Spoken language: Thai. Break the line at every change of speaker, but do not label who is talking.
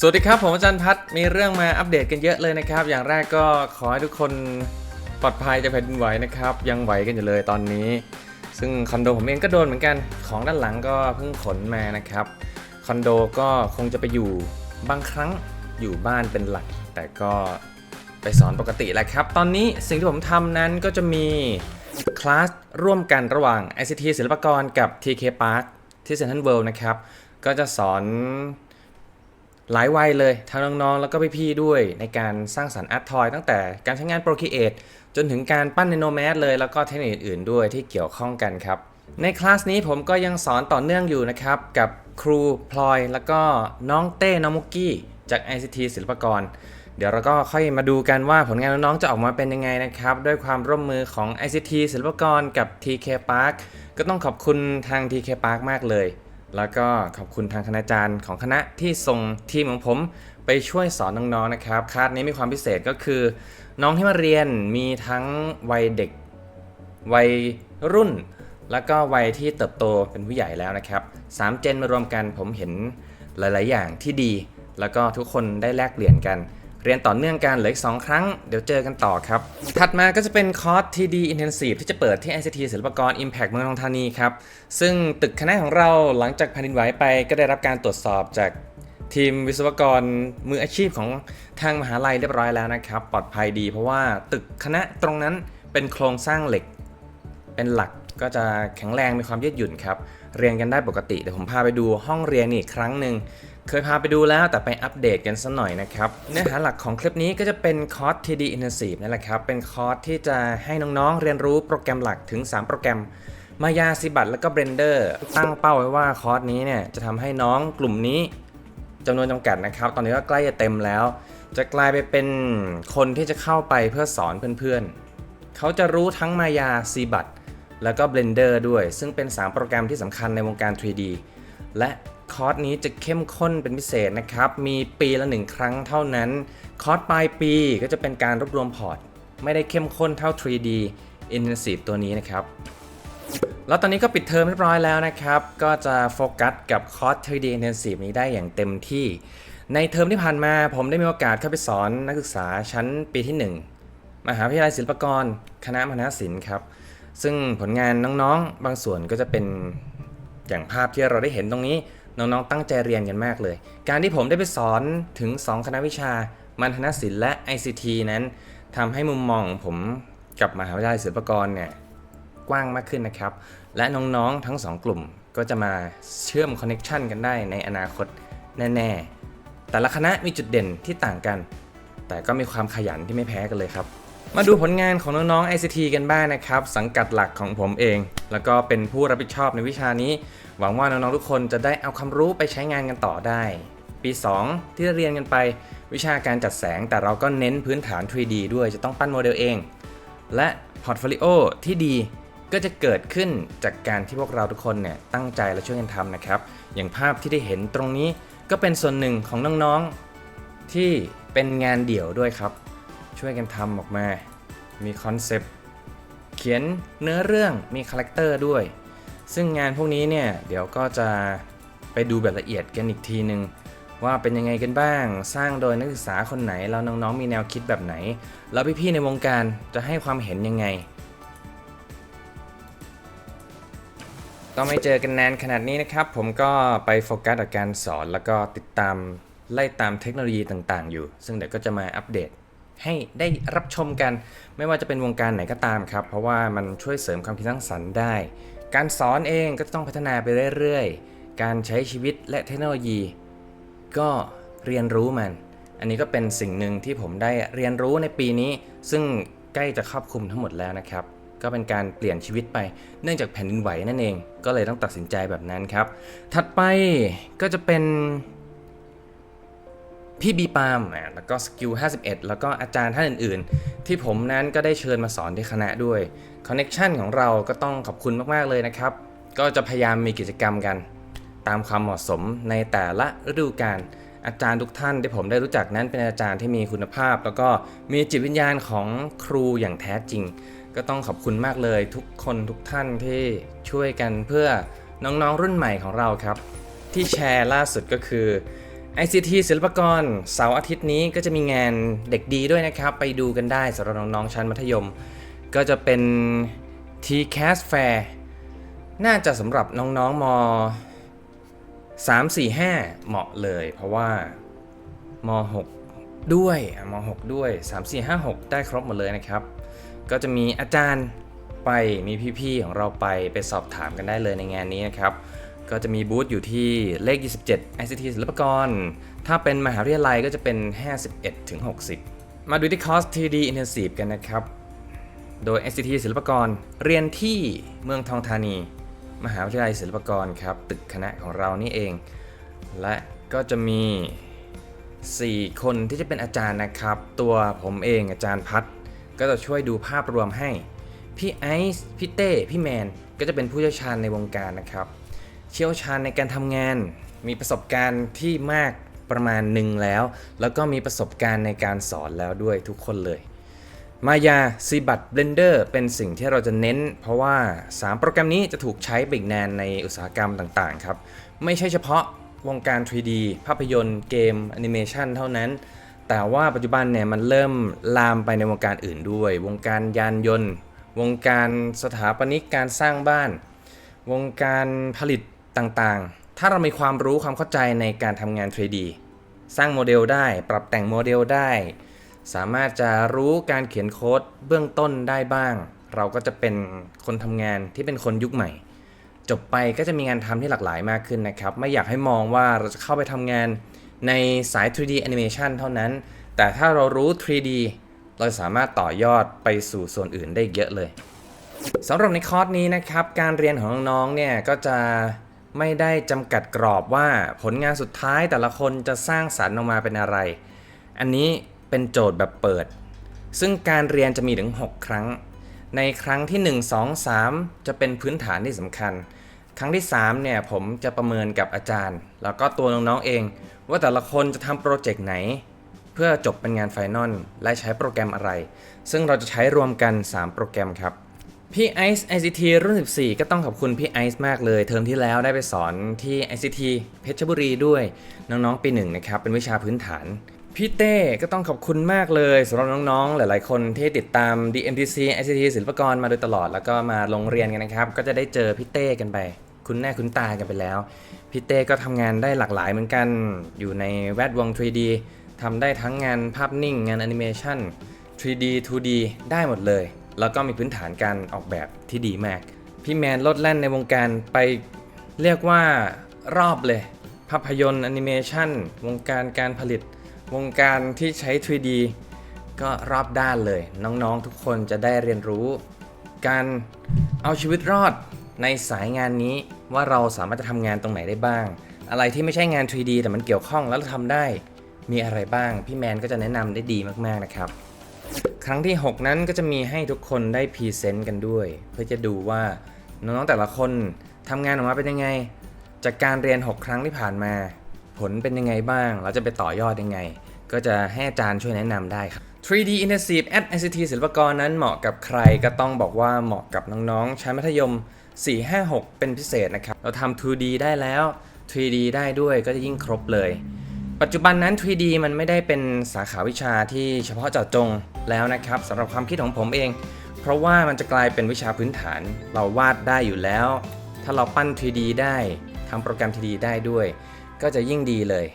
สวัสดีครับ ผมอาจารย์พัฒน์มีเรื่องมาอัปเดตกันเยอะเลยนะครับ อย่างแรกก็ขอให้ทุกคนปลอดภัยจากแผ่นดินไหวนะครับ ยังไหวกันอยู่เลยตอนนี้ ซึ่งคอนโดผมเองก็โดนเหมือนกันของด้านหลังก็เพิ่งขนมานะครับคอนโดก็คงจะไปอยู่บางครั้งอยู่บ้านเป็นหลัก แต่ก็ไปสอนปกติแหละครับ ตอนนี้สิ่งที่ผมทำนั้นก็จะมีคลาสร่วมกันระหว่าง ICT ศิลปากรกับ TK Park ที่ Central World นะครับ ก็จะสอน หลายวัยเลยทั้งน้องๆ แล้วก็พี่ๆด้วยในการสร้างสรรค์อาร์ตทอยตั้งแต่การใช้งาน Procreate จนถึงการปั้น Nano m a t เลย แล้วก็เทคนิคอื่นๆด้วยที่เกี่ยวข้องกันครับ ในคลาสนี้ผมก็ยังสอนต่อเนื่องอยู่นะครับ กับครูพลอย แล้วก็น้องเต้น้องมุกกี้ จาก ICT ศิลปากร เดี๋ยวเราก็ค่อยมาดูกันว่าผลงานน้องๆจะออกมาเป็นยังไงนะครับ ด้วยความร่วมมือของ ICT ศิลปากรกับ TK Park ก็ต้องขอบคุณทาง TK Park มากเลย แล้วก็ขอบคุณทางคณาจารย์ของคณะที่ส่งทีมของผมไปช่วยสอนน้องๆนะครับคลาสนี้มีความพิเศษก็คือ น้องที่มาเรียนมีทั้งวัยเด็กวัยรุ่น แล้วก็วัยที่เติบโตเป็นผู้ใหญ่แล้วนะครับสามเจนมารวมกันผมเห็นหลาย ๆ อย่างที่ดี แล้วก็ทุกคนได้แลกเปลี่ยนกัน เรียนต่อเนื่องกันเหลืออีก 2 ครั้ง เดี๋ยวเจอกันต่อครับ ถัดมาก็จะเป็นคอร์ส TD Intensive ที่จะเปิดที่ ICT ศิลปากร Impact เมืองทองธานีครับ ซึ่งตึกคณะของเราหลังจากแผ่นดินไหวไปก็ได้รับการตรวจสอบจากทีมวิศวกรมืออาชีพของทางมหาลัยเรียบร้อยแล้วนะครับ ปลอดภัยดีเพราะว่าตึกคณะตรงนั้นเป็นโครงสร้างเหล็ก เป็นหลักก็จะแข็งแรงมีความยืดหยุ่นครับ เรียนกันได้ปกติ เดี๋ยวผมพาไปดูห้องเรียนอีกครั้งหนึ่งเคยพาไปดูแล้วแต่ไปอัปเดตกันสักหน่อยนะครับ เนื้อหาหลักของคลิปนี้ก็จะเป็นคอร์ส TD Intensive นั่นแหละครับ เป็นคอร์สที่จะให้น้องๆ เรียนรู้โปรแกรมหลักถึง 3 โปรแกรม มายาซิบัตแล้วก็ Blender ตั้งเป้าไว้ว่าคอร์สนี้เนี่ยจะทำให้น้องกลุ่มนี้จำนวนจำกัดนะครับ ตอนนี้ก็ใกล้จะเต็มแล้ว จะกลายไปเป็นคนที่จะเข้าไปเพื่อสอนเพื่อนๆ เขาจะรู้ทั้งมายาซีบัต แล้วก็ Blender ด้วย ซึ่งเป็น 3 โปรแกรมที่สำคัญในวงการ 3D และคอร์สนี้จะเข้มข้นเป็นพิเศษนะครับ มีปีละหนึ่งครั้งเท่านั้น คอร์สปลายปีก็จะเป็นการรวบรวมพอร์ต ไม่ได้เข้มข้นเท่า 3D Intensive ตัวนี้นะครับ แล้วตอนนี้ก็ปิดเทอมเรียบร้อยแล้วนะครับ ก็จะโฟกัสกับคอร์ส 3D Intensive นี้ได้อย่างเต็มที่ ในเทอมที่ผ่านมาผมได้มีโอกาสเข้าไปสอนนักศึกษาชั้นปีที่ 1 มหาวิทยาลัยศิลปากร คณะมณศิลป์ครับ ซึ่งผลงานน้องๆ บางส่วนก็จะเป็นอย่างภาพที่เราได้เห็นตรงนี้ น้องๆ ตั้งใจเรียนกันมากเลย การที่ผมได้ไปสอนถึง 2 คณะวิชา มัณฑนศิลป์และ ICT นั้นทำให้มุมมองของผมกับมหาวิทยาลัยศิลปากรเนี่ยกว้างมากขึ้นนะครับ และน้องๆ ทั้ง 2 กลุ่มก็จะมาเชื่อมคอนเน็ชันกันได้ในอนาคตแน่ๆ แต่ละคณะมีจุดเด่นที่ต่างกัน แต่ก็มีความขยันที่ไม่แพ้กันเลยครับ มาดูผลงานของน้องๆ ICT กันบ้างนะครับ สังกัดหลักของผมเอง แล้วก็เป็นผู้รับผิดชอบในวิชานี้ หวังว่าน้องๆ ทุกคนจะได้เอาความรู้ไปใช้งานกันต่อได้ ปี 2 ที่เรียนกันไปวิชาการจัดแสง แต่เราก็เน้นพื้นฐาน 3D ด้วยจะต้องปั้นโมเดลเอง และพอร์ตโฟลิโอที่ดีก็จะเกิดขึ้นจากการที่พวกเราทุกคนเนี่ยตั้งใจและช่วยกันทำนะครับ อย่างภาพที่ได้เห็นตรงนี้ก็เป็นส่วนหนึ่งของน้องๆที่เป็นงานเดี่ยวด้วยครับ ช่วยกันทำออกมา มีคอนเซปต์เขียนเนื้อเรื่องมีคาแรคเตอร์ด้วย ซึ่งงานพวกนี้เนี่ยเดี๋ยวก็จะไปดูแบบละเอียดกันอีกทีหนึ่งว่าเป็นยังไงกันบ้าง สร้างโดยนักศึกษาคนไหน แล้วน้องๆมีแนวคิดแบบไหน แล้วพี่ๆในวงการจะให้ความเห็นยังไง ก็ไม่เจอกันนานขนาดนี้นะครับ ผมก็ไปโฟกัสกับการสอนแล้วก็ติดตามไล่ตามเทคโนโลยีต่างๆ อยู่ ซึ่งเดี๋ยวก็จะมาอัปเดต ให้ได้รับชมกัน ไม่ว่าจะเป็นวงการไหนก็ตามครับ เพราะว่ามันช่วยเสริมความคิดสร้างสรรค์ได้ การสอนเองก็ต้องพัฒนาไปเรื่อยๆ การใช้ชีวิตและเทคโนโลยี ก็เรียนรู้มัน อันนี้ก็เป็นสิ่งหนึ่งที่ผมได้เรียนรู้ในปีนี้ ซึ่งใกล้จะครอบคลุมทั้งหมดแล้วนะครับก็เป็นการเปลี่ยนชีวิตไปเนื่องจากแผ่นดินไหวนั่นเอง ก็เลยต้องตัดสินใจแบบนั้นครับ ถัดไปก็จะเป็น พี่บีปามอะแล้วก็สกิล51 แล้วก็อาจารย์ท่านอื่นๆ ที่ผมนั้นก็ได้เชิญมาสอนที่คณะด้วยคอนเน็ชันของเราก็ต้องขอบคุณมากๆเลยนะครับ ก็จะพยายามมีกิจกรรมกัน ตามความเหมาะสมในแต่ละฤดูกาลอาจารย์ทุกท่านที่ผมได้รู้จักนั้นเป็นอาจารย์ที่มีคุณภาพ แล้วก็มีจิตวิญญาณของครูอย่างแท้จริง ก็ต้องขอบคุณมากเลยทุกคนทุกท่านที่ช่วยกันเพื่อน้องๆรุ่นใหม่ของเราครับ ที่แชร์ล่าสุดก็คือ ICT ศิลปกรเสาร์อาทิตย์นี้ก็จะมีงานเด็กดีด้วยนะครับ ไปดูกันได้สำหรับน้องๆชั้นมัธยม ก็จะเป็น TCAS Fair น่าจะสำหรับน้องๆม 3 4 5 เหมาะเลย เพราะว่าม6ด้วยม6ด้วย 3 4 5 6 ได้ครบหมดเลยนะครับ ก็จะมีอาจารย์ไปมีพี่ๆของเราไปไปสอบถามกันได้เลยในงานนี้นะครับ ก็จะมีบูธอยู่ที่เลข 27 ICT ศิลปากร ถ้าเป็นมหาวิทยาลัยก็จะเป็น 51ถึง60 มาดูที่คอร์ส 3D Intensive กันนะครับ โดย ICT ศิลปากร เรียนที่เมืองทองธานี มหาวิทยาลัยศิลปากรครับ ตึกคณะของเรานี่เอง และก็จะมี 4 คนที่จะเป็นอาจารย์นะครับ ตัวผมเองอาจารย์พัดก็จะช่วยดูภาพรวมให้ พี่ไอซ์ พี่เต้ พี่แมน ก็จะเป็นผู้เชี่ยวชาญในวงการนะครับ เชี่ยวชาญในการทำงาน มีประสบการณ์ที่มากประมาณหนึ่งแล้ว แล้วก็มีประสบการณ์ในการสอนแล้วด้วยทุกคนเลย มายาซีบัตเบลนเดอร์เป็นสิ่งที่เราจะเน้น เพราะว่า 3 โปรแกรมนี้จะถูกใช้ไปอีกนานในอุตสาหกรรมต่างๆครับ ไม่ใช่เฉพาะวงการ 3D ภาพยนตร์เกมแอนิเมชันเท่านั้น แต่ว่าปัจจุบันเนี่ยมันเริ่มลามไปในวงการอื่นด้วย วงการยานยนต์ วงการสถาปนิกการสร้างบ้าน วงการผลิต ต่างๆ ถ้าเรามีความรู้ความเข้าใจในการทำงาน 3D สร้างโมเดลได้ ปรับแต่งโมเดลได้ สามารถจะรู้การเขียนโค้ดเบื้องต้นได้บ้าง เราก็จะเป็นคนทำงานที่เป็นคนยุคใหม่ จบไปก็จะมีงานทำที่หลากหลายมากขึ้นนะครับ ไม่อยากให้มองว่าเราจะเข้าไปทำงานในสาย 3D Animation เท่านั้น แต่ถ้าเรารู้ 3D เราสามารถต่อยอดไปสู่ส่วนอื่นได้เยอะเลยสำหรับในคอร์สนี้นะครับ การเรียนของน้องๆเนี่ยก็จะ ไม่ได้จำกัดกรอบว่าผลงานสุดท้ายแต่ละคนจะสร้างสรรค์ออกมาเป็นอะไร อันนี้เป็นโจทย์แบบเปิด ซึ่งการเรียนจะมีถึง 6 ครั้ง ในครั้งที่ 1 2 3 จะเป็นพื้นฐานที่สำคัญ ครั้งที่3เนี่ยผมจะประเมินกับอาจารย์ แล้วก็ตัวน้องๆเอง ว่าแต่ละคนจะทำโปรเจกต์ไหน เพื่อจบเป็นงานไฟนอลและใช้โปรแกรมอะไร ซึ่งเราจะใช้รวมกัน 3 โปรแกรมครับ พี่ไอซ์ ICT รุ่น 14 ก็ต้องขอบคุณพี่ไอซ์มากเลย เทอมที่แล้วได้ไปสอนที่ ICT เพชรบุรีด้วย น้องๆ ปีหนึ่งนะครับ เป็นวิชาพื้นฐาน พี่เต้ก็ต้องขอบคุณมากเลยสำหรับน้องๆ หลายๆ คนที่ติดตาม DMTC ICT ศิลปกรมาโดยตลอดแล้วก็มาลงเรียนกันนะครับ ก็จะได้เจอพี่เต้กันไป คุณแน่คุณตากันไปแล้ว พี่เต้ก็ทำงานได้หลากหลายเหมือนกัน อยู่ในแวดวง 3D ทำได้ทั้งงานภาพนิ่ง งานแอนิเมชัน 3D 2D ได้หมดเลย แล้วก็มีพื้นฐานการออกแบบที่ดีมาก พี่แมนลดแล่นในวงการไปเรียกว่ารอบเลย ภาพยนตร์แอนิเมชันวงการการผลิต วงการที่ใช้ 3D ก็รอบด้านเลย น้องๆทุกคนจะได้เรียนรู้ การเอาชีวิตรอดในสายงานนี้ว่าเราสามารถจะทำงานตรงไหนได้บ้าง อะไรที่ไม่ใช่งาน 3D แต่มันเกี่ยวข้องแล้วเราทำได้มีอะไรบ้าง พี่แมนก็จะแนะนำได้ดีมากๆนะครับ ครั้งที่ 6 นั้นก็จะมีให้ทุกคนได้พรีเซนต์กันด้วย เพื่อจะดูว่าน้องๆแต่ละคนทำงานออกมาเป็นยังไง จากการเรียน 6 ครั้งที่ผ่านมา ผลเป็นยังไงบ้าง เราจะไปต่อยอดยังไง ก็จะให้อาจารย์ช่วยแนะนำได้ครับ 3D Intensive at ICT ศิลปากรนั้นเหมาะกับใครก็ต้องบอกว่าเหมาะกับน้องๆชั้นมัธยม 4-5-6 เป็นพิเศษนะครับ เราทำ 2D ได้แล้ว 3D ได้ด้วยก็จะยิ่งครบเลย ปัจจุบันนั้น 3D มันไม่ได้เป็นสาขาวิชาที่เฉพาะเจาะจงแล้วนะครับสำหรับความคิดของผมเอง เพราะว่ามันจะกลายเป็นวิชาพื้นฐาน เราวาดได้อยู่แล้ว ถ้าเราปั้น 3D ได้ทำโปรแกรม 3D ได้ด้วย ก็จะยิ่งดีเลย